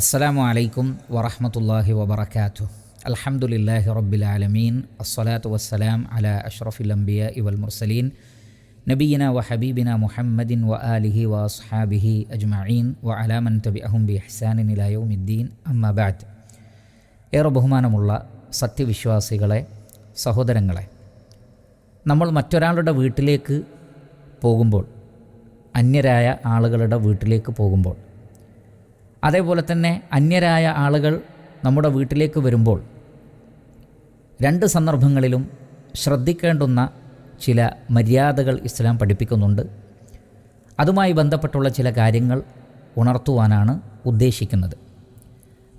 അസ്സലാമു അലൈക്കും വറഹമത്തല്ലാഹി വബർക്കാത്തു അലഹമുല്ലാഹി റബ്ബിൽ ആലമീൻ. അസ്സലാത്തു വസ്സലാം അല അഷ്റഫിൽ അംബിയ ഇവൽ മുർസലീൻ. നബീന വ ഹബീബിന മുഹമ്മദിൻ വ ആലിഹി വ അസ്ഹാബിഹി അജ്മഈൻ. വ അലാമൻ തബി അഹും ബി ഹസാനിൻ അമ്മബാദ് ഏറെ ബഹുമാനമുള്ള സത്യവിശ്വാസികളെ സഹോദരങ്ങളെ നമ്മൾ മറ്റൊരാളുടെ വീട്ടിലേക്ക് പോകുമ്പോൾ അന്യരായ ആളുകളുടെ വീട്ടിലേക്ക് പോകുമ്പോൾ അതേപോലെ തന്നെ അന്യരായ ആളുകൾ നമ്മുടെ വീട്ടിലേക്ക് വരുമ്പോൾ രണ്ട് സന്ദർഭങ്ങളിലും ശ്രദ്ധിക്കേണ്ടുന്ന ചില മര്യാദകൾ ഇസ്ലാം പഠിപ്പിക്കുന്നുണ്ട്. അതുമായി ബന്ധപ്പെട്ടുള്ള ചില കാര്യങ്ങൾ ഉണർത്തുവാനാണ് ഉദ്ദേശിക്കുന്നത്.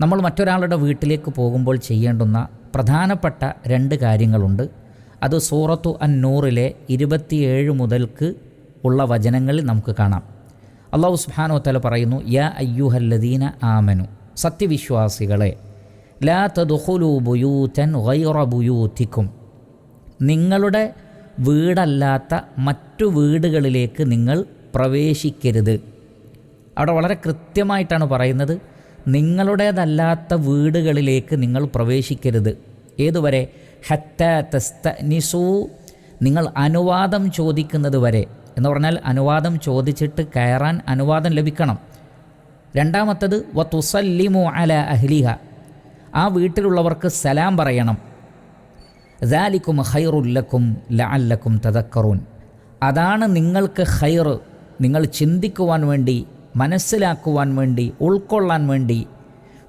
നമ്മൾ മറ്റൊരാളുടെ വീട്ടിലേക്ക് പോകുമ്പോൾ ചെയ്യേണ്ടുന്ന പ്രധാനപ്പെട്ട രണ്ട് കാര്യങ്ങളുണ്ട്. അത് സൂറത്തു അൻ നൂറിലെ ഇരുപത്തിയേഴ് മുതൽക്ക് ഉള്ള വചനങ്ങളിൽ നമുക്ക് കാണാം. അള്ളാഹു സുബാനോ തല പറയുന്നു യാ അയ്യുഹല്ലദീന ആമനു സത്യവിശ്വാസികളെ ലാ ഗൈറ ബുയൂത്തിക്കും നിങ്ങളുടെ വീടല്ലാത്ത മറ്റു വീടുകളിലേക്ക് നിങ്ങൾ പ്രവേശിക്കരുത്. അവിടെ വളരെ കൃത്യമായിട്ടാണ് പറയുന്നത് നിങ്ങളുടേതല്ലാത്ത വീടുകളിലേക്ക് നിങ്ങൾ പ്രവേശിക്കരുത്. ഏതുവരെ? ഹത്ത തസ്ത നിങ്ങൾ അനുവാദം ചോദിക്കുന്നത് വരെ എന്ന് പറഞ്ഞാൽ അനുവാദം ചോദിച്ചിട്ട് കയറാൻ അനുവാദം ലഭിക്കണം. രണ്ടാമത്തത് വ തുസല്ലിമു അല അഹ്ലിഹ. ആ വീട്ടിലുള്ളവർക്ക് സലാം പറയണം. ദാലിക്കും ഹൈറുല്ലക്കും ലഅല്ലക്കും തദക്കറൂൻ. അതാണ് നിങ്ങൾക്ക് ഹൈർ നിങ്ങൾ ചിന്തിക്കുവാൻ വേണ്ടി മനസ്സിലാക്കുവാൻ വേണ്ടി ഉൾക്കൊള്ളാൻ വേണ്ടി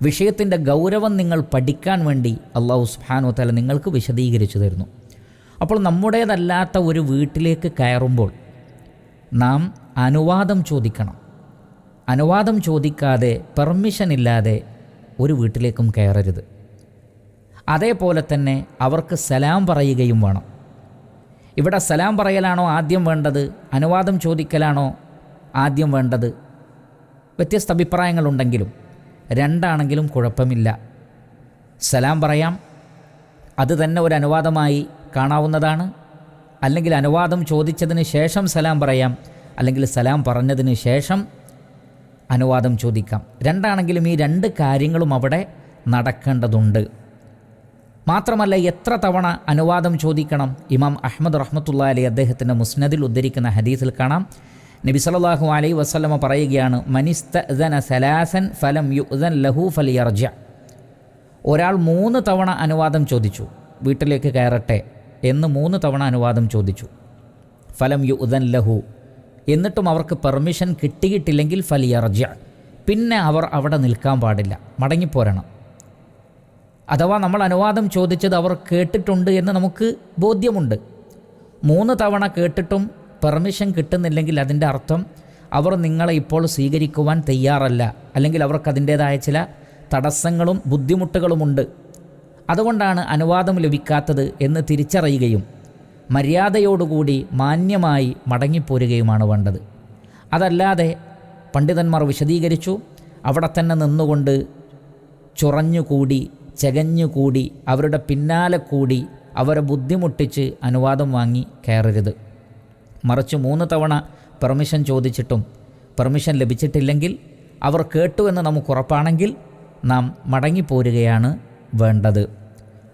വിഷയത്തിന്റെ ഗൗരവം നിങ്ങൾ പഠിക്കാൻ വേണ്ടി അള്ളാഹു സുഹാനു തല നിങ്ങൾക്ക് വിശദീകരിച്ചു തരുന്നു. അപ്പോൾ നമ്മുടേതല്ലാത്ത ഒരു വീട്ടിലേക്ക് കയറുമ്പോൾ നാം അനുവാദം ചോദിക്കണം. അനുവാദം ചോദിക്കാതെ പെർമിഷൻ ഇല്ലാതെ ഒരു വീട്ടിലേക്കും കയറരുത്. അതേപോലെ തന്നെ അവർക്ക് സലാം പറയുകയും വേണം. ഇവിടെ സലാം പറയലാണോ ആദ്യം വേണ്ടത്? അനുവാദം ചോദിക്കലാണോ ആദ്യം വേണ്ടത്? വ്യത്യസ്ത അഭിപ്രായങ്ങളുണ്ടെങ്കിലും രണ്ടാണെങ്കിലും കുഴപ്പമില്ല. സലാം പറയാം. അത് തന്നെ ഒരു അനുവാദമായി കാണാവുന്നതാണ്. അല്ലെങ്കിൽ അനുവാദം ചോദിച്ചതിന് ശേഷം സലാം പറയാം. അല്ലെങ്കിൽ സലാം പറഞ്ഞതിന് ശേഷം അനുവാദം ചോദിക്കാം. രണ്ടാണെങ്കിലും ഈ രണ്ട് കാര്യങ്ങളും അവിടെ നടക്കേണ്ടതുണ്ട്. മാത്രമല്ല എത്ര തവണ അനുവാദം ചോദിക്കണം? ഇമാം അഹമ്മദ് റഹ്മത്തുള്ള അലി അദ്ദേഹത്തിന്റെ മുസ്നദിൽ ഉദ്ധരിക്കുന്ന ഹദീസിൽ കാണാം. നബി സല്ലല്ലാഹു അലൈ വസ്ലമ പറയുകയാണ് മനിസ്തന സലാസൻ ഫലം യുദൻ ലഹു ഫലിയർജ. ഒരാൾ മൂന്ന് തവണ അനുവാദം ചോദിച്ചു. വീട്ടിലേക്ക് കയറട്ടെ. എന്ന് മൂന്ന് തവണ അനുവാദം ചോദിച്ചു. ഫലം യു ഉദൻ ലഹു. എന്നിട്ടും അവർക്ക് പെർമിഷൻ കിട്ടിയിട്ടില്ലെങ്കിൽ ഫലിയർജ പിന്നെ അവർ അവിടെ നിൽക്കാൻ പാടില്ല. മടങ്ങിപ്പോരണം. അഥവാ നമ്മൾ അനുവാദം ചോദിച്ചത് അവർ കേട്ടിട്ടുണ്ട് എന്ന് നമുക്ക് ബോധ്യമുണ്ട്. മൂന്ന് തവണ കേട്ടിട്ടും പെർമിഷൻ കിട്ടുന്നില്ലെങ്കിൽ അതിന്റെ അർത്ഥം അവർ നിങ്ങളെ ഇപ്പോൾ സ്വീകരിക്കുവാൻ തയ്യാറല്ല. അല്ലെങ്കിൽ അവർക്ക് അതിന്റേതായ ചില തടസ്സങ്ങളും ബുദ്ധിമുട്ടുകളുമുണ്ട്. അതുകൊണ്ടാണ് അനുവാദം ലഭിക്കാത്തത് എന്ന് തിരിച്ചറിയുകയും മര്യാദയോടുകൂടി മാന്യമായി മടങ്ങിപ്പോരുകയുമാണ് വേണ്ടത്. അതല്ലാതെ പണ്ഡിതന്മാർ വിശദീകരിച്ചു അവിടെ തന്നെ നിന്നുകൊണ്ട് ചുറഞ്ഞുകൂടി ചകഞ്ഞുകൂടി അവരുടെ പിന്നാലെ കൂടി അവരെ ബുദ്ധിമുട്ടിച്ച് അനുവാദം വാങ്ങി കയറരുത്. മറിച്ച് മൂന്ന് തവണ പെർമിഷൻ ചോദിച്ചിട്ടും പെർമിഷൻ ലഭിച്ചിട്ടില്ലെങ്കിൽ അവർ കേട്ടു എന്ന് നമുക്ക് ഉറപ്പാണെങ്കിൽ നാം മടങ്ങിപ്പോരുകയാണ് വേണ്ടത്.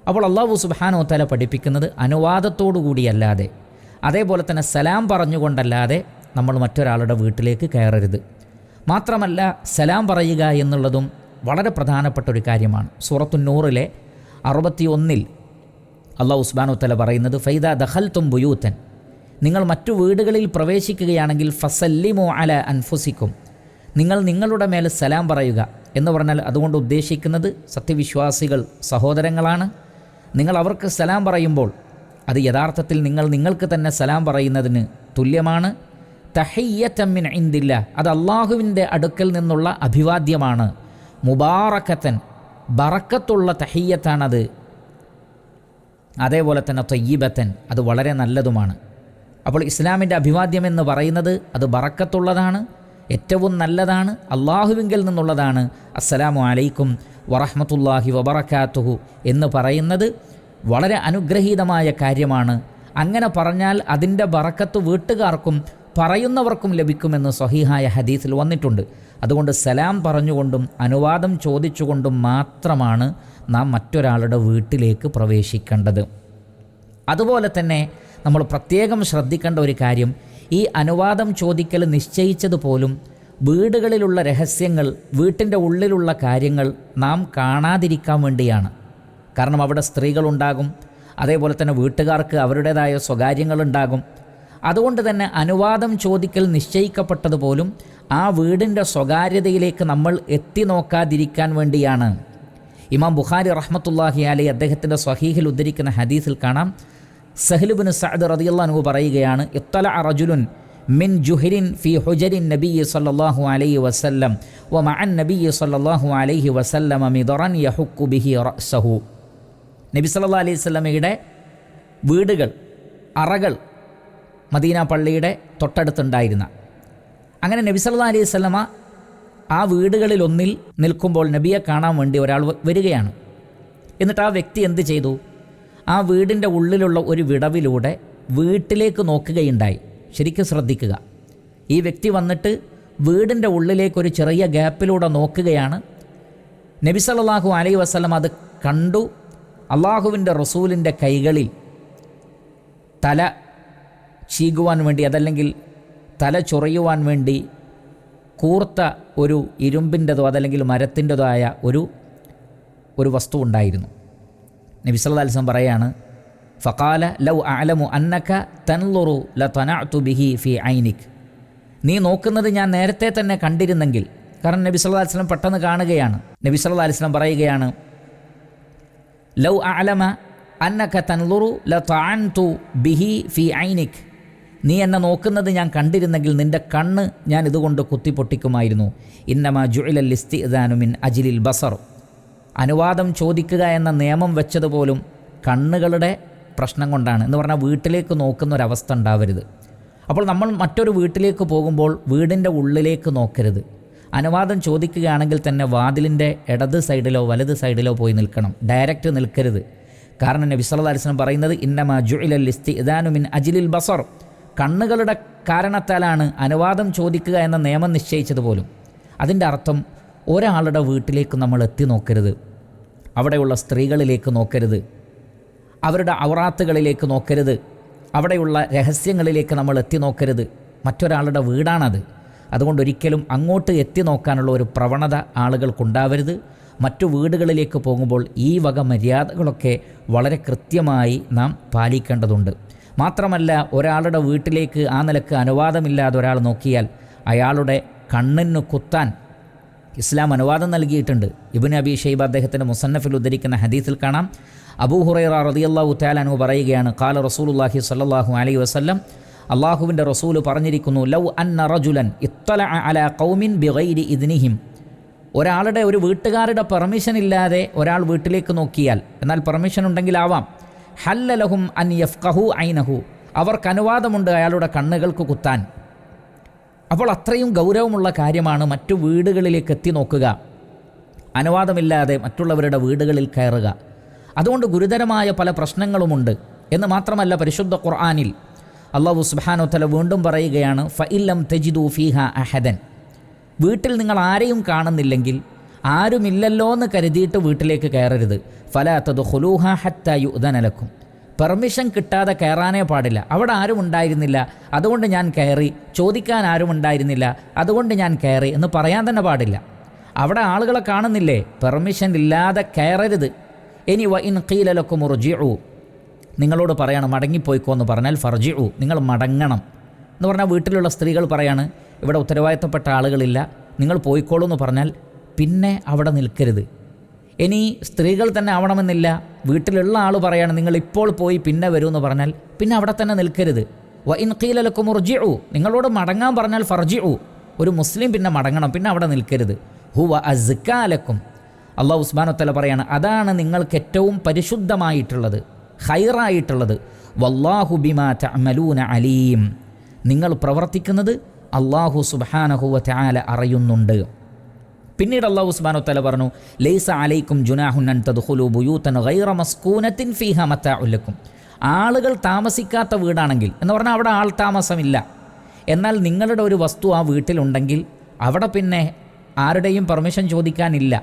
അപ്പോൾ അള്ളാഹു സുബാനോ തല പഠിപ്പിക്കുന്നത് അനുവാദത്തോടു കൂടിയല്ലാതെ അതേപോലെ തന്നെ സലാം പറഞ്ഞുകൊണ്ടല്ലാതെ നമ്മൾ മറ്റൊരാളുടെ വീട്ടിലേക്ക് കയറരുത്. മാത്രമല്ല സലാം പറയുക എന്നുള്ളതും വളരെ പ്രധാനപ്പെട്ട ഒരു കാര്യമാണ്. സൂറത്തുന്നൂറിലെ അറുപത്തി ഒന്നിൽ അള്ളാഹു ഉസ്ബാനു തല പറയുന്നത് ഫൈദ ദഹൽ തും ബുയൂത്തൻ നിങ്ങൾ മറ്റു വീടുകളിൽ പ്രവേശിക്കുകയാണെങ്കിൽ ഫസല്ലിമോ അല അൻഫുസിക്കും. നിങ്ങൾ നിങ്ങളുടെ മേൽ സലാം പറയുക എന്ന് പറഞ്ഞാൽ അതുകൊണ്ട് ഉദ്ദേശിക്കുന്നത് സത്യവിശ്വാസികൾ സഹോദരങ്ങളാണ്. നിങ്ങൾ അവർക്ക് സലാം പറയുമ്പോൾ അത് യഥാർത്ഥത്തിൽ നിങ്ങൾ നിങ്ങൾക്ക് തന്നെ സലാം പറയുന്നതിന് തുല്യമാണ്. തഹയ്യത്തമ്മിൻ ഇന്ദില്ല അത് അള്ളാഹുവിന്റെ അടുക്കൽ നിന്നുള്ള അഭിവാദ്യമാണ്. മുബാറക്കത്തൻ ബറക്കത്തുള്ള തഹയ്യത്താണത്. അതേപോലെ തന്നെ തൊയ്യബത്തൻ അത് വളരെ നല്ലതുമാണ്. അപ്പോൾ ഇസ്ലാമിന്റെ അഭിവാദ്യം എന്ന് പറയുന്നത് അത് ബറക്കത്തുള്ളതാണ്. ഏറ്റവും നല്ലതാണ് അള്ളാഹുവിങ്കിൽ നിന്നുള്ളതാണ്. അസ്സലാമു അലൈക്കും വറഹമത്തുല്ലാഹി വബറക്കാത്തുഹു എന്ന് പറയുന്നത് വളരെ അനുഗ്രഹീതമായ കാര്യമാണ്. അങ്ങനെ പറഞ്ഞാൽ അതിന്റെ ബറക്കത്ത് വീട്ടുകാർക്കും പറയുന്നവർക്കും ലഭിക്കുമെന്ന് സ്വഹീഹായ ഹദീസിൽ വന്നിട്ടുണ്ട്. അതുകൊണ്ട് സലാം പറഞ്ഞുകൊണ്ടും അനുവാദം ചോദിച്ചുകൊണ്ടും മാത്രമാണ് നാം മറ്റൊരാളുടെ വീട്ടിലേക്ക് പ്രവേശിക്കേണ്ടത്. അതുപോലെ തന്നെ നമ്മൾ പ്രത്യേകം ശ്രദ്ധിക്കേണ്ട ഒരു കാര്യം ഈ അനുവാദം ചോദിക്കൽ നിശ്ചയിച്ചത് പോലും വീടുകളിലുള്ള രഹസ്യങ്ങൾ വീട്ടിന്റെ ഉള്ളിലുള്ള കാര്യങ്ങൾ നാം കാണാതിരിക്കാൻ വേണ്ടിയാണ്. കാരണം അവിടെ സ്ത്രീകളുണ്ടാകും അതേപോലെ തന്നെ വീട്ടുകാർക്ക് അവരുടേതായ സ്വകാര്യങ്ങളുണ്ടാകും. അതുകൊണ്ട് തന്നെ അനുവാദം ചോദിക്കൽ നിശ്ചയിക്കപ്പെട്ടത് പോലും ആ വീടിന്റെ സ്വകാര്യതയിലേക്ക് നമ്മൾ എത്തി നോക്കാതിരിക്കാൻ വേണ്ടിയാണ്. ഇമാം ബുഖാരി റഹ്മത്തുല്ലാഹി അലി അദ്ദേഹത്തിന്റെ സ്വഹീഹിൽ ഉദ്ധരിക്കുന്ന ഹദീസിൽ കാണാം സഹ്ലുബിൻ സഅദ് റളിയല്ലാഹു പറയുകയാണ് ഇത്തല അറജുലുൻ മിൻ ജുഹരിൻ ഫി ഹുജരിൻ നബി സല്ലല്ലാഹു അലൈഹി വസല്ലം വ മഅൻ നബി സല്ലല്ലാഹു അലൈഹി വസല്ലം മിദറൻ യഹുക്കു ബിഹി റസഹു നബി സല്ലല്ലാഹു അലൈഹി വസല്ലമയുടെ വീടുകൾ അറകൾ മദീന പള്ളിയുടെ തൊട്ടടുത്തുണ്ടായിരുന്ന. അങ്ങനെ നബി സല്ലല്ലാഹു അലൈഹി വസല്ലമ ആ വീടുകളിൽ ഒന്നിൽ നിൽക്കുമ്പോൾ നബിയെ കാണാൻ വേണ്ടി ഒരാൾ വരികയാണ്. എന്നിട്ട് ആ വ്യക്തി എന്ത് ചെയ്തു? ആ വീടിന്റെ ഉള്ളിലുള്ള ഒരു വിടവിലൂടെ വീട്ടിലേക്ക് നോക്കുകയുണ്ടായി. ശരിക്കും ശ്രദ്ധിക്കുക. ഈ വ്യക്തി വന്നിട്ട് വീടിന്റെ ഉള്ളിലേക്ക് ഒരു ചെറിയ ഗ്യാപ്പിലൂടെ നോക്കുകയാണ്. നബി സല്ലല്ലാഹു അലൈഹി വസല്ലം അത് കണ്ടു. അള്ളാഹുവിന്റെ റസൂലിന്റെ കൈകളിൽ തല ചീകുവാൻ വേണ്ടി അതല്ലെങ്കിൽ തല ചൊറിയുവാൻ വേണ്ടി കൂർത്ത ഒരു ഇരുമ്പിന്റെതോ അതല്ലെങ്കിൽ മരത്തിന്റെതോ ആയ ഒരു ഒരു വസ്തു ഉണ്ടായിരുന്നു. നബി വസല്ലം പറയാണ് ഫക്കാല ലൗ അലമു അന്നക്ക തൻലുറു ല തനഅതു ബിഹി ഫി ഐനിക്. നീ നോക്കുന്നത് ഞാൻ നേരത്തെ തന്നെ കണ്ടിരുന്നെങ്കിൽ കാരണം നബി സല്ലല്ലാഹു അലിസ്ലം പെട്ടെന്ന് കാണുകയാണ്. നബി സല്ലല്ലാഹു അലൈഹി വസല്ലം പറയുകയാണ് ലൗ അലമ അന്നക്ക തൻലുറു ല താൻതു ബിഹി ഫി ഐനിക്. നീ എന്നെ നോക്കുന്നത് ഞാൻ കണ്ടിരുന്നെങ്കിൽ നിന്റെ കണ്ണ് ഞാൻ ഇതുകൊണ്ട് കുത്തിപ്പൊട്ടിക്കുമായിരുന്നു. ഇന്നമ ജുഇലൽ ഇദാനുമിൻ മിൻ അജിലിൽ ബസർ. അനുവാദം ചോദിക്കുക എന്ന നിയമം വെച്ചതുപോലും കണ്ണുകളുടെ പ്രശ്നം കൊണ്ടാണ്. എന്ന് പറഞ്ഞാൽ വീട്ടിലേക്ക് നോക്കുന്ന ഒരവസ്ഥ ഉണ്ടാവരുത്. അപ്പോൾ നമ്മൾ മറ്റൊരു വീട്ടിലേക്ക് പോകുമ്പോൾ വീടിന്റെ ഉള്ളിലേക്ക് നോക്കരുത്. അനുവാദം ചോദിക്കുകയാണെങ്കിൽ തന്നെ വാതിലിന്റെ ഇടത് സൈഡിലോ വലത് സൈഡിലോ പോയി നിൽക്കണം. ഡയറക്റ്റ് നിൽക്കരുത്. കാരണം നബി സല്ലല്ലാഹു അലൈഹി വസല്ലം പറയുന്നത് ഇന്നമ ജുഇലൽ ഇസ്തിദാനു മിൻ അജിലിൽ ബസർ. കണ്ണുകളുടെ കാരണത്താലാണ് അനുവാദം ചോദിക്കുക എന്ന നിയമം നിശ്ചയിച്ചത് പോലും അതിന്റെ അർത്ഥം ഒരാളുടെ വീട്ടിലേക്ക് നമ്മൾ എത്തി നോക്കരുത്. അവിടെയുള്ള സ്ത്രീകളിലേക്ക് നോക്കരുത്. അവരുടെ ഔറാത്തുകളിലേക്ക് നോക്കരുത്. അവിടെയുള്ള രഹസ്യങ്ങളിലേക്ക് നമ്മൾ എത്തി നോക്കരുത്. മറ്റൊരാളുടെ വീടാണത്. അതുകൊണ്ട് ഒരിക്കലും അങ്ങോട്ട് എത്തി നോക്കാനുള്ള ഒരു പ്രവണത ആളുകൾക്കുണ്ടാവരുത്. മറ്റു വീടുകളിലേക്ക് പോകുമ്പോൾ ഈ വക മര്യാദകളൊക്കെ വളരെ കൃത്യമായി നാം പാലിക്കേണ്ടതുണ്ട്. മാത്രമല്ല ഒരാളുടെ വീട്ടിലേക്ക് ആ നിലയ്ക്ക് അനുവാദമില്ലാതെ ഒരാൾ നോക്കിയാൽ അയാളുടെ കണ്ണിന് കുത്താൻ ഇസ്ലാം അനുവാദം നൽകിയിട്ടുണ്ട്. ഇബിൻ അബി ഷെയ്ബ അദ്ദേഹത്തിന്റെ മുസന്നഫിൽ ഉദ്ധരിക്കുന്ന ഹദീസിൽ കാണാം. അബൂ ഹുറൈറ റളിയല്ലാഹു തആലാനു പറയുകയാണ് കാല റസൂലുള്ളാഹി സ്വല്ലല്ലാഹു അലൈ വസ്ലം അള്ളാഹുവിന്റെ റസൂൽ പറഞ്ഞിരിക്കുന്നു ലൗ അന്ന റജുലൻ ഇത്തല അല കൗമിൻ ബിഗൈരി ഇദ്നിഹിം. ഒരാളുടെ ഒരു വീട്ടുകാരുടെ പെർമിഷൻ ഇല്ലാതെ ഒരാൾ വീട്ടിലേക്ക് നോക്കിയാൽ എന്നാൽ പെർമിഷൻ ഉണ്ടെങ്കിലാവാം ഹല്ലലഹും അൻ യഫ്കഹു ഐനഹു. അവർക്ക് അനുവാദമുണ്ട് അയാളുടെ കണ്ണുകൾക്ക് കുത്താൻ. അപ്പോൾ അത്രയും ഗൗരവമുള്ള കാര്യമാണ് മറ്റു വീടുകളിലേക്ക് എത്തി നോക്കുക. അനുവാദമില്ലാതെ മറ്റുള്ളവരുടെ വീടുകളിൽ കയറുക. അതുകൊണ്ട് ഗുരുതരമായ പല പ്രശ്നങ്ങളുമുണ്ട്. എന്ന് മാത്രമല്ല പരിശുദ്ധ ഖുർആാനിൽ അള്ളാഹു സുബ്ഹാനഹു തല വീണ്ടും പറയുകയാണ് ഫഇല്ലം തെജിദു ഫീഹ അഹദൻ. വീട്ടിൽ നിങ്ങൾ ആരെയും കാണുന്നില്ലെങ്കിൽ ആരുമില്ലല്ലോ എന്ന് കരുതിയിട്ട് വീട്ടിലേക്ക് കയറരുത്. ഫലാത്തത് ഹുലൂഹ ഹത്ത യുദനലക്കും പെർമിഷൻ കിട്ടാതെ കയറാനേ പാടില്ല. അവിടെ ആരും ഉണ്ടായിരുന്നില്ല. അതുകൊണ്ട് ഞാൻ കയറി. ചോദിക്കാൻ ആരും ഉണ്ടായിരുന്നില്ല. അതുകൊണ്ട് ഞാൻ കയറി എന്ന് പറയാൻ തന്നെ പാടില്ല. അവിടെ ആളുകളെ കാണുന്നില്ലേ? പെർമിഷൻ ഇല്ലാതെ കയറരുത്. ഇനി വ ഇൻ കീലലൊക്കെ റുജിഉ നിങ്ങളോട് പറയണം മടങ്ങിപ്പോയിക്കോ എന്ന് പറഞ്ഞാൽ ഫർജിഉ. നിങ്ങൾ മടങ്ങണം എന്ന് പറഞ്ഞാൽ വീട്ടിലുള്ള സ്ത്രീകൾ പറയാണ് ഇവിടെ ഉത്തരവാദിത്തപ്പെട്ട ആളുകളില്ല. നിങ്ങൾ പോയിക്കോളൂ എന്ന് പറഞ്ഞാൽ പിന്നെ അവിടെ നിൽക്കരുത്. ഇനി സ്ത്രീകൾ തന്നെ ആവണമെന്നില്ല. വീട്ടിലുള്ള ആൾ പറയാണ് നിങ്ങൾ ഇപ്പോൾ പോയി പിന്നെ വരൂ എന്ന് പറഞ്ഞാൽ പിന്നെ അവിടെ തന്നെ നിൽക്കരുത്. വ ഇൻ കീലലക്കും ഉർജിഉ നിങ്ങളോട് മടങ്ങാൻ പറഞ്ഞാൽ ഫർജിഉ. ഒരു മുസ്ലിം പിന്നെ മടങ്ങണം പിന്നെ അവിടെ നിൽക്കരുത്. ഹുവ അസ്കാലക്കും അള്ളാഹു ഉസ്മാനത്തല പറയാണ് അതാണ് നിങ്ങൾക്ക് ഏറ്റവും പരിശുദ്ധമായിട്ടുള്ളത് ഹൈറായിട്ടുള്ളത് വല്ലാഹു ബിമാ തഅമലൂന അലീം. നിങ്ങൾ പ്രവർത്തിക്കുന്നത് അള്ളാഹു സുബാനഹുവ ചാല അറിയുന്നുണ്ട്. പിന്നീട് അള്ളാഹു ഉസ്മാനു തല പറഞ്ഞു ലൈസ അലൈക്കും ജുനാഹുൻ അൻ തദ്ഖുലു ബുയൂതൻ ഗൈറ മസ്കൂനത്തിൻ ഫീഹ ആളുകൾ താമസിക്കാത്ത വീടാണെങ്കിൽ എന്ന് പറഞ്ഞാൽ അവിടെ ആൾ താമസമില്ല. എന്നാൽ നിങ്ങളുടെ ഒരു വസ്തു ആ വീട്ടിലുണ്ടെങ്കിൽ അവിടെ പിന്നെ ആരുടെയും പെർമിഷൻ ചോദിക്കാനില്ല.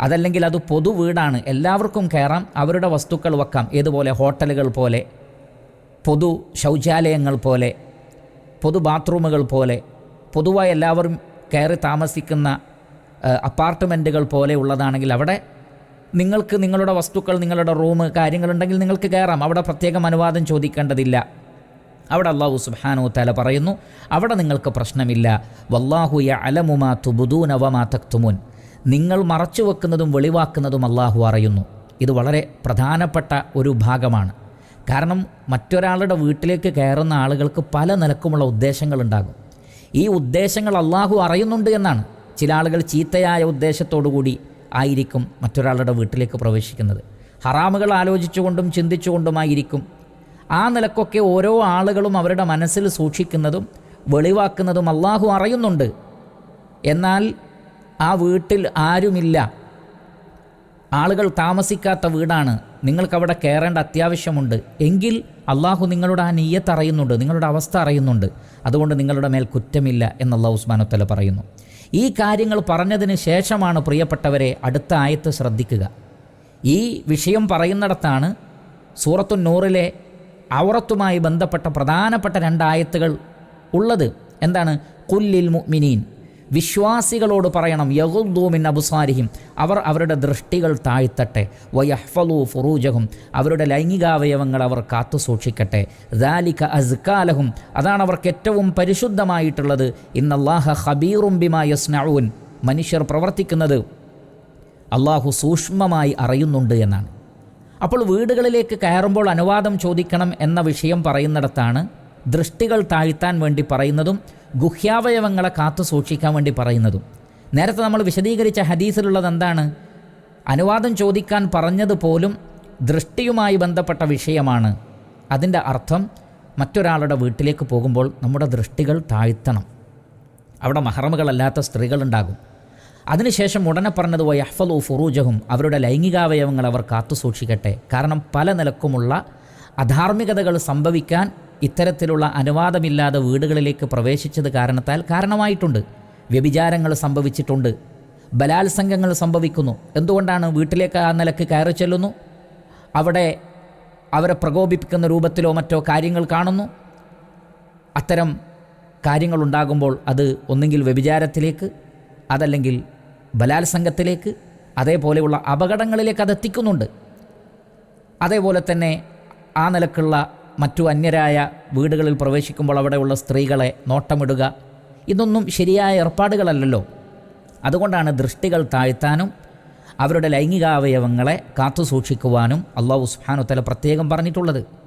അതല്ലെങ്കിൽ അത് പൊതു വീടാണ്. എല്ലാവർക്കും കയറാം അവരുടെ വസ്തുക്കൾ വെക്കാം. ഏതുപോലെ? ഹോട്ടലുകൾ പോലെ പൊതു ശൗചാലയങ്ങൾ പോലെ പൊതു ബാത്റൂമുകൾ പോലെ പൊതുവായി എല്ലാവരും കയറി താമസിക്കുന്ന അപ്പാർട്ട്മെന്റുകൾ പോലെ ഉള്ളതാണെങ്കിൽ അവിടെ നിങ്ങൾക്ക് നിങ്ങളുടെ വസ്തുക്കൾ നിങ്ങളുടെ റൂം കാര്യങ്ങളുണ്ടെങ്കിൽ നിങ്ങൾക്ക് കയറാം. അവിടെ പ്രത്യേകം അനുവാദം ചോദിക്കേണ്ടതില്ല. അവിടെ അള്ളാഹു സുബാനു തല പറയുന്നു അവിടെ നിങ്ങൾക്ക് പ്രശ്നമില്ല. വല്ലാഹു യ അലമുമാ തുബുദൂനവമാ തക്തുമുൻ. നിങ്ങൾ മറച്ചു വെക്കുന്നതും വെളിവാക്കുന്നതും അള്ളാഹു അറിയുന്നു. ഇത് വളരെ പ്രധാനപ്പെട്ട ഒരു ഭാഗമാണ്. കാരണം മറ്റൊരാളുടെ വീട്ടിലേക്ക് കയറുന്ന ആളുകൾക്ക് പല നിലക്കുമുള്ള ഉദ്ദേശങ്ങളുണ്ടാകും. ഈ ഉദ്ദേശങ്ങൾ അള്ളാഹു അറിയുന്നുണ്ട് എന്നാണ്. ചില ആളുകൾ ചീത്തയായ ഉദ്ദേശത്തോടു കൂടി ആയിരിക്കും മറ്റൊരാളുടെ വീട്ടിലേക്ക് പ്രവേശിക്കുന്നത്. ഹറാമുകൾ ആലോചിച്ചുകൊണ്ടും ചിന്തിച്ചുകൊണ്ടുമായിരിക്കും. ആ നിലക്കൊക്കെ ഓരോ ആളുകളും അവരുടെ മനസ്സിൽ സൂക്ഷിക്കുന്നതും വെളിവാക്കുന്നതും അള്ളാഹു അറിയുന്നുണ്ട്. എന്നാൽ ആ വീട്ടിൽ ആരുമില്ല. ആളുകൾ താമസിക്കാത്ത വീടാണ്. നിങ്ങൾക്കവിടെ കയറേണ്ട അത്യാവശ്യമുണ്ട്. എങ്കിൽ അള്ളാഹു നിങ്ങളുടെ ആ നീയത്ത് അറിയുന്നുണ്ട്. നിങ്ങളുടെ അവസ്ഥ അറിയുന്നുണ്ട്. അതുകൊണ്ട് നിങ്ങളുടെ മേൽ കുറ്റമില്ല എന്നുള്ള ഉസ്മാനുത്തല പറയുന്നു. ഈ കാര്യങ്ങൾ പറഞ്ഞതിന് ശേഷമാണ് പ്രിയപ്പെട്ടവരെ അടുത്ത ആയത്ത് ശ്രദ്ധിക്കുക. ഈ വിഷയം പറയുന്നിടത്താണ് സൂറത്തു നൂറിലെ ഔറത്തുമായി ബന്ധപ്പെട്ട പ്രധാനപ്പെട്ട രണ്ടായത്തുകൾ ഉള്ളത്. എന്താണ്? കുല്ലിൽ മുഅ്മിനീൻ. വിശ്വാസികളോട് പറയണം യഹുദ്ദൂമിൻ അബുസാരിഹിം. അവർ അവരുടെ ദൃഷ്ടികൾ താഴ്ത്തട്ടെ. വയഹ്ഫലു ഫുറൂജഹും. അവരുടെ ലൈംഗികാവയവങ്ങൾ അവർ കാത്തു സൂക്ഷിക്കട്ടെ. ദാലിക അസ്കാലഹും. അതാണ് അവർക്ക് ഏറ്റവും പരിശുദ്ധമായിട്ടുള്ളത്. ഇന്നല്ലാഹ ഹബീറും ബിമാ യസ്നഊൻ. മനുഷ്യർ പ്രവർത്തിക്കുന്നത് അള്ളാഹു സൂക്ഷ്മമായി അറിയുന്നുണ്ട് എന്നാണ്. അപ്പോൾ വീടുകളിലേക്ക് കയറുമ്പോൾ അനുവാദം ചോദിക്കണം എന്ന വിഷയം പറയുന്നിടത്താണ് ദൃഷ്ടികൾ താഴ്ത്താൻ വേണ്ടി പറയുന്നതും ഗുഹ്യാവയവങ്ങളെ കാത്തു സൂക്ഷിക്കാൻ വേണ്ടി പറയുന്നതും. നേരത്തെ നമ്മൾ വിശദീകരിച്ച ഹദീസിലുള്ളത് എന്താണ്? അനുവാദം ചോദിക്കാൻ പറഞ്ഞത് പോലും ദൃഷ്ടിയുമായി ബന്ധപ്പെട്ട വിഷയമാണ്. അതിന്റെ അർത്ഥം മറ്റൊരാളുടെ വീട്ടിലേക്ക് പോകുമ്പോൾ നമ്മുടെ ദൃഷ്ടികൾ താഴ്ത്തണം. അവിടെ മഹറമുകളല്ലാത്ത സ്ത്രീകളുണ്ടാകും. അതിനുശേഷം ഉടനെ പറഞ്ഞത് അഹ്ഫലു ഫുറൂജഹും അവരുടെ ലൈംഗികാവയവങ്ങൾ അവർ കാത്തു സൂക്ഷിക്കട്ടെ. കാരണം പല നിലക്കുമുള്ള അധാർമികതകൾ സംഭവിക്കാൻ ഇത്തരത്തിലുള്ള അനുവാദമില്ലാതെ വീടുകളിലേക്ക് പ്രവേശിച്ചത് കാരണത്താൽ കാരണമായിട്ടുണ്ട്. വ്യഭിചാരങ്ങൾ സംഭവിച്ചിട്ടുണ്ട്. ബലാത്സംഗങ്ങൾ സംഭവിക്കുന്നു. എന്തുകൊണ്ടാണ് വീട്ടിലേക്ക് ആ നിലയ്ക്ക് കയറി ചെല്ലുന്നു? അവിടെ അവരെ പ്രകോപിപ്പിക്കുന്ന രൂപത്തിലോ മറ്റോ കാര്യങ്ങൾ കാണുന്നു? അത്തരം കാര്യങ്ങളുണ്ടാകുമ്പോൾ അത് ഒന്നുകിൽ വ്യഭിചാരത്തിലേക്ക് അതല്ലെങ്കിൽ ബലാത്സംഗത്തിലേക്ക് അതേപോലെയുള്ള അപകടങ്ങളിലേക്ക് അത് എത്തിക്കുന്നുണ്ട്. അതേപോലെ തന്നെ ആ നിലക്കുള്ള മറ്റു അന്യരായ വീടുകളിൽ പ്രവേശിക്കുമ്പോൾ അവിടെയുള്ള സ്ത്രീകളെ നോട്ടമിടുക. ഇതൊന്നും ശരിയായ ഏർപ്പാടുകളല്ലല്ലോ. അതുകൊണ്ടാണ് ദൃഷ്ടികൾ താഴ്ത്താനും അവരുടെ ലൈംഗികാവയവങ്ങളെ കാത്തു സൂക്ഷിക്കുവാനും അള്ളാഹു സുഹാനുത്തല പ്രത്യേകം പറഞ്ഞിട്ടുള്ളത്.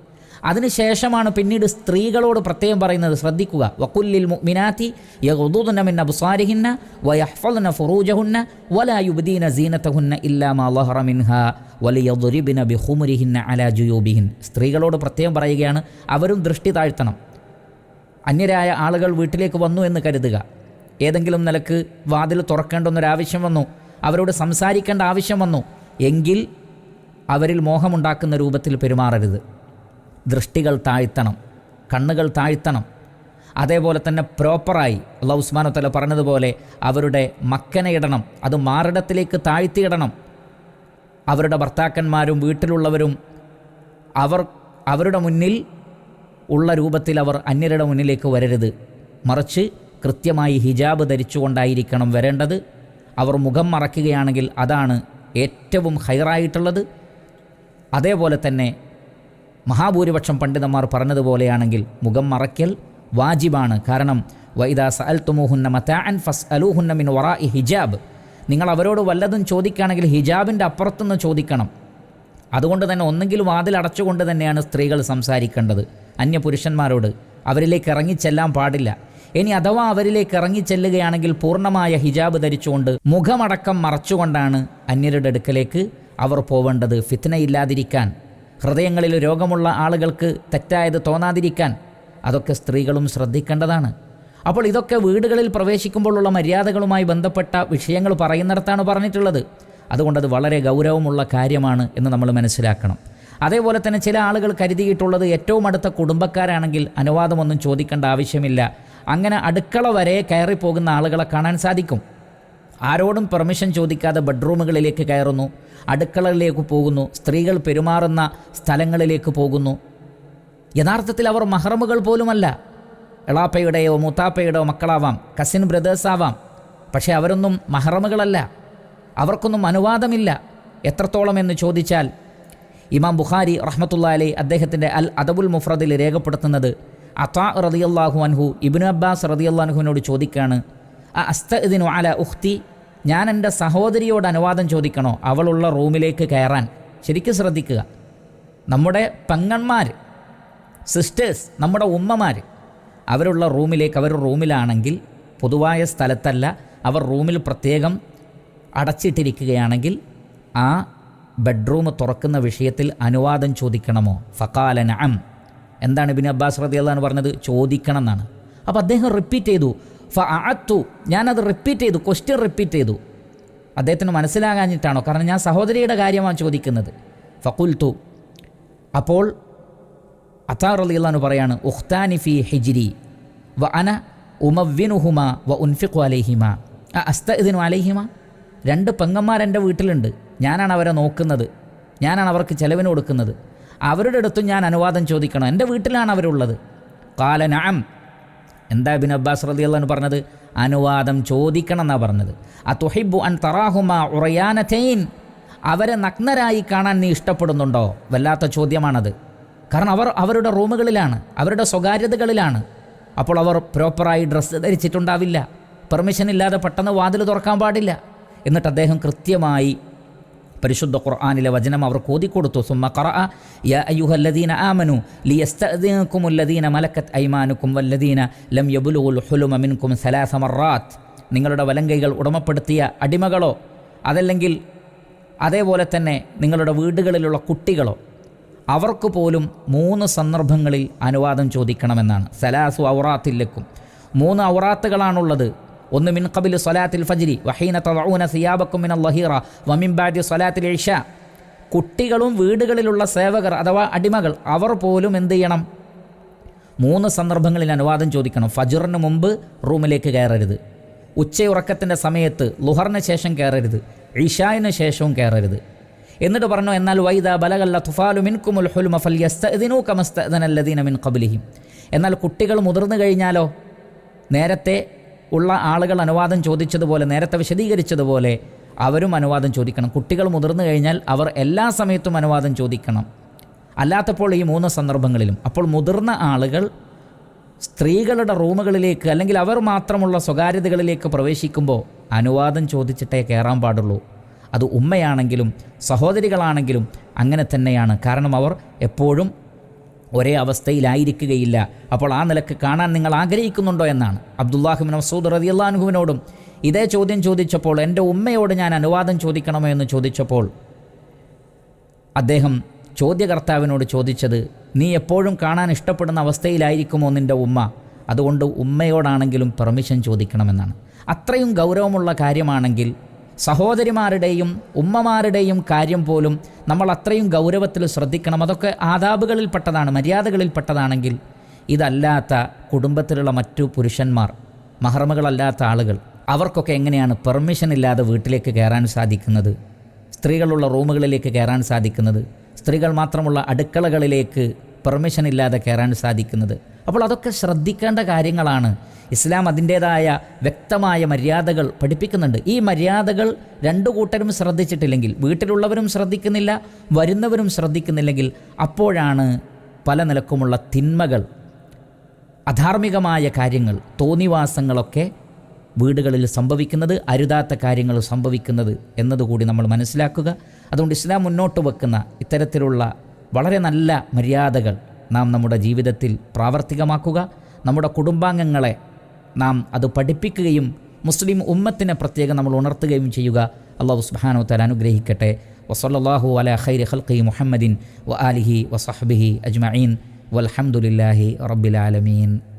അതിനുശേഷമാണ് പിന്നീട് സ്ത്രീകളോട് പ്രത്യേകം പറയുന്നത്. ശ്രദ്ധിക്കുക. വക്കുല്ലിൽ മുഅ്മിനാത്തി യഗ്ദുദ്ന മിൻ അബ്സാരിഹിന്ന വയഹ്ഫദ്ന ഫുറൂജഹുന്ന വലാ യുബ്ദീന സീനതഹുന്ന ഇല്ലാ മാ ലഹറ മിൻഹാ ബിഖുമുരിഹിന്ന അലാ ജുയൂബിഹിൻ. സ്ത്രീകളോട് പ്രത്യേകം പറയുകയാണ്. അവരും ദൃഷ്ടി താഴ്ത്തണം. അന്യരായ ആളുകൾ വീട്ടിലേക്ക് വന്നു എന്ന് കരുതുക. ഏതെങ്കിലും നിലയ്ക്ക് വാതിൽ തുറക്കേണ്ടെന്നൊരാവശ്യം വന്നു. അവരോട് സംസാരിക്കേണ്ട ആവശ്യം വന്നു. എങ്കിൽ അവരിൽ മോഹമുണ്ടാക്കുന്ന രൂപത്തിൽ പെരുമാറരുത്. ദൃഷ്ടികൾ താഴ്ത്തണം കണ്ണുകൾ താഴ്ത്തണം. അതേപോലെ തന്നെ പ്രോപ്പറായി അള്ളാഹു ഉസ്മാനത്തല പറഞ്ഞതുപോലെ അവരുടെ മക്കനെ ഇടണം അത് മാറിടത്തിലേക്ക് താഴ്ത്തിയിടണം. അവരുടെ ഭർത്താക്കന്മാരും വീട്ടിലുള്ളവരും അവർ അവരുടെ മുന്നിൽ ഉള്ള രൂപത്തിൽ അവർ അന്യരുടെ മുന്നിലേക്ക് വരരുത്. മറിച്ച് കൃത്യമായി ഹിജാബ് ധരിച്ചുകൊണ്ടായിരിക്കണം വരേണ്ടത്. അവർ മുഖം മറക്കുകയാണെങ്കിൽ അതാണ് ഏറ്റവും ഹൈറായിട്ടുള്ളത്. അതേപോലെ തന്നെ മഹാഭൂരിപക്ഷം പണ്ഡിതന്മാർ പറഞ്ഞതുപോലെയാണെങ്കിൽ മുഖം മറയ്ക്കൽ വാജിബാണ്. കാരണം വൈദാ സഅൽ തുമുഹുന്ന മത്താൻ ഫസ് അലൂഹുന്ന മിൻ വറാ ഇ ഹിജാബ്. നിങ്ങൾ അവരോട് വല്ലതും ചോദിക്കുകയാണെങ്കിൽ ഹിജാബിന്റെ അപ്പുറത്തുനിന്ന് ചോദിക്കണം. അതുകൊണ്ട് തന്നെ ഒന്നെങ്കിൽ വാതിൽ അടച്ചുകൊണ്ട് തന്നെയാണ് സ്ത്രീകൾ സംസാരിക്കേണ്ടത്. അന്യ പുരുഷന്മാരോട് അവരിലേക്ക് ഇറങ്ങിച്ചെല്ലാൻ പാടില്ല. ഇനി അഥവാ അവരിലേക്ക് ഇറങ്ങിച്ചെല്ലുകയാണെങ്കിൽ പൂർണമായ ഹിജാബ് ധരിച്ചുകൊണ്ട് മുഖമടക്കം മറച്ചുകൊണ്ടാണ് അന്യരുടെ അടുക്കലേക്ക് അവർ പോവേണ്ടത്. ഫിത്നയില്ലാതിരിക്കാൻ ഹൃദയങ്ങളിൽ രോഗമുള്ള ആളുകൾക്ക് തെറ്റായത് തോന്നാതിരിക്കാൻ അതൊക്കെ സ്ത്രീകളും ശ്രദ്ധിക്കേണ്ടതാണ്. അപ്പോൾ ഇതൊക്കെ വീടുകളിൽ പ്രവേശിക്കുമ്പോഴുള്ള മര്യാദകളുമായി ബന്ധപ്പെട്ട വിഷയങ്ങൾ പറയുന്നിടത്താണ് പറഞ്ഞിട്ടുള്ളത്. അതുകൊണ്ടത് വളരെ ഗൗരവമുള്ള കാര്യമാണ് എന്ന് നമ്മൾ മനസ്സിലാക്കണം. അതേപോലെ തന്നെ ചില ആളുകൾ കരുതിയിട്ടുള്ളത് ഏറ്റവും അടുത്ത കുടുംബക്കാരാണെങ്കിൽ അനുവാദമൊന്നും ചോദിക്കേണ്ട ആവശ്യമില്ല. അങ്ങനെ അടുക്കള വരെ കയറിപ്പോകുന്ന ആളുകളെ കാണാൻ സാധിക്കും. ആരോടും പെർമിഷൻ ചോദിക്കാതെ ബെഡ്റൂമുകളിലേക്ക് കയറുന്നു. അടുക്കളകളിലേക്ക് പോകുന്നു. സ്ത്രീകൾ പെരുമാറുന്ന സ്ഥലങ്ങളിലേക്ക് പോകുന്നു. യഥാർത്ഥത്തിൽ അവർ മഹറമുകൾ പോലുമല്ല. എളാപ്പയുടെയോ മൂത്താപ്പയുടെയോ മക്കളാവാം. കസിൻ ബ്രദേഴ്സ് ആവാം. പക്ഷേ അവരൊന്നും മഹറമുകളല്ല. അവർക്കൊന്നും അനുവാദമില്ല. എത്രത്തോളം എന്ന് ചോദിച്ചാൽ ഇമാം ബുഖാരി റഹ്മത്തുള്ള അലി അദ്ദേഹത്തിന്റെ അൽ അദബുൽ മുഫ്രദിൽ രേഖപ്പെടുത്തുന്നത് അത്താ റതിയല്ലാഹു അൻഹു ഇബിനു അബ്ബാസ് റതിയല്ലാഹുവിനോട് ചോദിക്കുകയാണ് ആ അസ്തഇദിനു അല ഉഖ്തി? ഞാൻ എന്റെ സഹോദരിയോട് അനുവാദം ചോദിക്കണോ? അവളുള്ള റൂമിലേക്ക് കയറാൻ. ശരിക്കും ശ്രദ്ധിക്കുക. നമ്മുടെ പെങ്ങന്മാർ സിസ്റ്റേഴ്സ് നമ്മുടെ ഉമ്മമാർ അവരുള്ള റൂമിലേക്ക് അവർ റൂമിലാണെങ്കിൽ പൊതുവായ സ്ഥലത്തല്ല അവർ റൂമിൽ പ്രത്യേകം അടച്ചിട്ടിരിക്കുകയാണെങ്കിൽ ആ ബെഡ്റൂം തുറക്കുന്ന വിഷയത്തിൽ അനുവാദം ചോദിക്കണമോ? ഫക്കാല നഅം. എന്താണ് ഇബിൻ അബ്ബാസ് റതി അള്ളഹാൻ പറഞ്ഞത്? ചോദിക്കണം എന്നാണ് അപ്പോൾ അദ്ദേഹം റിപ്പീറ്റ് ചെയ്തു. ഫ അത്തു ഞാനത് റിപ്പീറ്റ് ചെയ്തു ക്വസ്റ്റ്യൻ റിപ്പീറ്റ് ചെയ്തു. അദ്ദേഹത്തിന് മനസ്സിലാകാഞ്ഞിട്ടാണോ? കാരണം ഞാൻ സഹോദരിയുടെ കാര്യമാണ് ചോദിക്കുന്നത്. ഫക്കുൽത്തു അപ്പോൾ അത്താർ അലിള്ളഹാൻ പറയാണ് ഉഖ്താനി ഫി ഹിജിരി വ അന ഉമവ്വിനുഹുമ വ ഉൻഫിഖു അലൈഹിമ. ആ അസ്ത ഇതിനു അലൈഹിമ? രണ്ട് പെങ്ങന്മാർ എന്റെ വീട്ടിലുണ്ട്. ഞാനാണ് അവരെ നോക്കുന്നത്. ഞാനാണ് അവർക്ക് ചെലവിന് കൊടുക്കുന്നത്. അവരുടെ അടുത്തും ഞാൻ അനുവാദം ചോദിക്കണം. എന്റെ വീട്ടിലാണ് അവരുള്ളത്. കാല നഅം എന്താ ബിൻ അബ്ബാസ് അള്ളഹാൻ പറഞ്ഞത്? അനുവാദം ചോദിക്കണം എന്നാണ് പറഞ്ഞത്. ആ തുഹിബു അൻ തറാഹുമ ഉറയാനറ്റൈൻ അവരെ നഗ്നരായി കാണാൻ നീ ഇഷ്ടപ്പെടുന്നുണ്ടോ? വല്ലാത്ത ചോദ്യമാണത്. കാരണം അവർ അവരുടെ റൂമുകളിലാണ് അവരുടെ സ്വകാര്യതകളിലാണ്. അപ്പോൾ അവർ പ്രോപ്പറായി ഡ്രസ്സ് ധരിച്ചിട്ടുണ്ടാവില്ല. പെർമിഷൻ ഇല്ലാതെ പെട്ടെന്ന് വാതിൽ തുറക്കാൻ പാടില്ല. എന്നിട്ട് അദ്ദേഹം കൃത്യമായി പരിശുദ്ധ ഖുർആാനിലെ വചനം അവർ കോതിക്കൊടുത്തു. സുമ ഖറ യാ അയ്യുഹല്ലദീന ആമനു ലിയസ്തഅദിനകുമുല്ലദീന മലക്കത്ത് ഐമാനുക്കും വല്ലദീന ലം യബുലുൽ ഹുലുമ മിൻകും സലാസ മറാത്ത്. നിങ്ങളുടെ വലങ്കൈകൾ ഉടമപ്പെടുത്തിയ അടിമകളോ അതല്ലെങ്കിൽ അതേപോലെ തന്നെ നിങ്ങളുടെ വീടുകളിലുള്ള കുട്ടികളോ അവർക്ക് പോലും മൂന്ന് സന്ദർഭങ്ങളിൽ അനുവാദം ചോദിക്കണമെന്നാണ്. സലാസു ഔറാത്തില്ലക്കും. മൂന്ന് ഔറാത്തുകളാണുള്ളത്. ഒന്ന് മിൻ കബിൽ സൊലാത്തിൽ ഫജിരി വഹീന തവൂന സിയാബക്കും മിൻ അള്ളഹീറ വമിൻ ബാദി സലാത്തിൽ ഇഷ. കുട്ടികളും വീടുകളിലുള്ള സേവകർ അഥവാ അടിമകൾ അവർ പോലും എന്ത് ചെയ്യണം? മൂന്ന് സന്ദർഭങ്ങളിൽ അനുവാദം ചോദിക്കണം. ഫജറിന് മുമ്പ് റൂമിലേക്ക് കയറരുത്. ഉച്ചയുറക്കത്തിന്റെ സമയത്ത് ലുഹറിന് ശേഷം കയറരുത്. ഇഷായിന് ശേഷവും കയറരുത്. എന്നിട്ട് പറഞ്ഞു എന്നാൽ വൈദ ബലകല്ല തുഫാലു മിൻകുമുൽ ഹുൽമ ഫല്യസ്തദിനു കമസ്തദനല്ലദീന മിൻ ഖബ്ലിഹിം. എന്നാൽ കുട്ടികൾ മുതിർന്നു കഴിഞ്ഞാലോ? നേരത്തെ ഉള്ള ആളുകൾ അനുവാദം ചോദിച്ചതുപോലെ നേരത്തെ വിശദീകരിച്ചതുപോലെ അവരും അനുവാദം ചോദിക്കണം. കുട്ടികൾ മുതിർന്നു കഴിഞ്ഞാൽ അവർ എല്ലാ സമയത്തും അനുവാദം ചോദിക്കണം. അല്ലാത്തപ്പോൾ ഈ മൂന്ന് സന്ദർഭങ്ങളിലും. അപ്പോൾ മുതിർന്ന ആളുകൾ സ്ത്രീകളുടെ റൂമുകളിലേക്ക് അല്ലെങ്കിൽ അവർ മാത്രമുള്ള സ്വകാര്യതകളിലേക്ക് പ്രവേശിക്കുമ്പോൾ അനുവാദം ചോദിച്ചിട്ടേ കയറാൻ പാടുള്ളൂ. അത് ഉമ്മയാണെങ്കിലും സഹോദരികളാണെങ്കിലും അങ്ങനെ തന്നെയാണ്. കാരണം അവർ എപ്പോഴും ഒരേ അവസ്ഥയിലായിരിക്കുകയില്ല. അപ്പോൾ ആ നിലയ്ക്ക് കാണാൻ നിങ്ങൾ ആഗ്രഹിക്കുന്നുണ്ടോ എന്നാണ്. അബ്ദുല്ലാഹിബിൻ മസൂദ് റതി അള്ളാഹുവിനോടും ഇതേ ചോദ്യം ചോദിച്ചപ്പോൾ എന്റെ ഉമ്മയോട് ഞാൻ അനുവാദം ചോദിക്കണമോ? എന്ന് ചോദിച്ചപ്പോൾ അദ്ദേഹം ചോദ്യകർത്താവിനോട് ചോദിച്ചത് നീ എപ്പോഴും കാണാൻ ഇഷ്ടപ്പെടുന്ന അവസ്ഥയിലായിരിക്കുമോ നിന്റെ ഉമ്മ? അതുകൊണ്ട് ഉമ്മയോടാണെങ്കിലും പെർമിഷൻ ചോദിക്കണമെന്നാണ്. അത്രയും ഗൗരവമുള്ള കാര്യമാണെങ്കിൽ സഹോദരിമാരുടെയും ഉമ്മമാരുടെയും കാര്യം പോലും നമ്മൾ അത്രയും ഗൗരവത്തിൽ ശ്രദ്ധിക്കണം. അതൊക്കെ ആദാബുകളിൽപ്പെട്ടതാണ് മര്യാദകളിൽപ്പെട്ടതാണെങ്കിൽ ഇതല്ലാത്ത കുടുംബത്തിലുള്ള മറ്റു പുരുഷന്മാർ മഹർമകളല്ലാത്ത ആളുകൾ അവർക്കൊക്കെ എങ്ങനെയാണ് പെർമിഷൻ ഇല്ലാതെ വീട്ടിലേക്ക് കയറാൻ സാധിക്കുന്നത്? സ്ത്രീകളുള്ള റൂമുകളിലേക്ക് കയറാൻ സാധിക്കുന്നത്? സ്ത്രീകൾ മാത്രമുള്ള അടുക്കളകളിലേക്ക് പെർമിഷൻ ഇല്ലാതെ കയറാൻ സാധിക്കുന്നത്? അപ്പോൾ അതൊക്കെ ശ്രദ്ധിക്കേണ്ട കാര്യങ്ങളാണ് ഇസ്ലാം അതിന്റേതായ വ്യക്തമായ മര്യാദകൾ പഠിപ്പിക്കുന്നുണ്ട്. ഈ മര്യാദകൾ രണ്ടു കൂട്ടരും ശ്രദ്ധിച്ചിട്ടില്ലെങ്കിൽ വീട്ടിലുള്ളവരും ശ്രദ്ധിക്കുന്നില്ല വരുന്നവരും ശ്രദ്ധിക്കുന്നില്ലെങ്കിൽ അപ്പോഴാണ് പല നിലക്കുമുള്ള തിന്മകൾ അധാർമികമായ കാര്യങ്ങൾ തോന്നിവാസങ്ങളൊക്കെ വീടുകളിൽ സംഭവിക്കുന്നത് അരുതാത്ത കാര്യങ്ങൾ സംഭവിക്കുന്നത് എന്നതുകൂടി നമ്മൾ മനസ്സിലാക്കുക. അതുകൊണ്ട് ഇസ്ലാം മുന്നോട്ട് വെക്കുന്ന ഇത്തരത്തിലുള്ള വളരെ നല്ല മര്യാദകൾ നാം നമ്മുടെ ജീവിതത്തിൽ പ്രാവർത്തികമാക്കുക. നമ്മുടെ കുടുംബാംഗങ്ങളെ നാം അത് പഠിപ്പിക്കുകയും മുസ്ലിം ഉമ്മത്തിനെ പ്രത്യേകം നമ്മൾ ഉണർത്തുകയും ചെയ്യുക. അള്ളാഹു സുബ്ഹാനഹു തആല അനുഗ്രഹിക്കട്ടെ. വസല്ലല്ലാഹു അല ഖൈരി ഖൽഖി മുഹമ്മദിൻ വ ആലിഹി വസഹബിഹി അജ്മീൻ വൽഹംദുലില്ലാഹി റബ്ബിൽ ആലമീൻ.